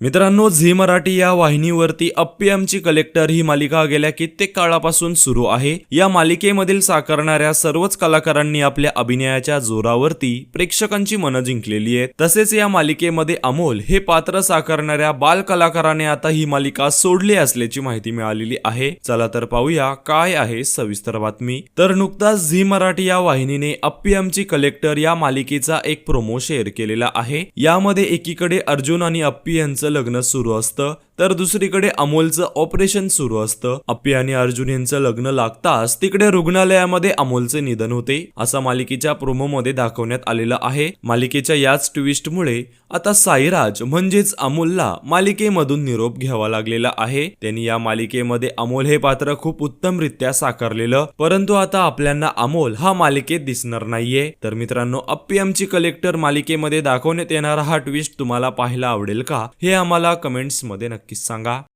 मित्रांनो झी मराठी या वाहिनीवरती अप्पी आमची कलेक्टर ही मालिका गेल्या कित्येक काळापासून सुरू आहे. या मालिकेमधील साकारणाऱ्या सर्वच कलाकारांनी आपल्या अभिनयाच्या जोरावरती प्रेक्षकांची मनं जिंकलेली आहेत. तसेच या मालिकेमध्ये अमोल हे पात्र साकारणाऱ्या बाल कलाकाराने आता ही मालिका सोडली असल्याची माहिती मिळालेली आहे. चला तर पाहूया काय आहे सविस्तर बातमी. तर नुकताच झी मराठी या वाहिनीने अप्पी आमची कलेक्टर या मालिकेचा एक प्रोमो शेअर केलेला आहे. यामध्ये एकीकडे अर्जुन आणि अप्पी यांचं लग्न सुरू असतं. तर दुसरीकडे अमोलचं ऑपरेशन सुरू असतं. अप्पी आणि अर्जुन यांचं लग्न लागताच तिकडे रुग्णालयामध्ये अमोलचे निधन होते. असं मालिकेच्या प्रोमोमध्ये दाखवण्यात आलेलं आहे. मालिकेच्या याच ट्विस्टमुळे आता साईराज म्हणजेच अमोलला मालिकेमधून निरोप घ्यावा लागलेला आहे. त्यांनी या मालिकेमध्ये अमोल हे पात्र खूप उत्तमरित्या साकारलेलं परंतु आता आपल्यांना अमोल हा मालिकेत दिसणार नाहीये. तर मित्रांनो अप्पी आमची कलेक्टर मालिकेमध्ये दाखवण्यात येणारा हा ट्विस्ट तुम्हाला पाहायला आवडेल का? हे आम्हाला कमेंट्समध्ये नक्कीच सांगा.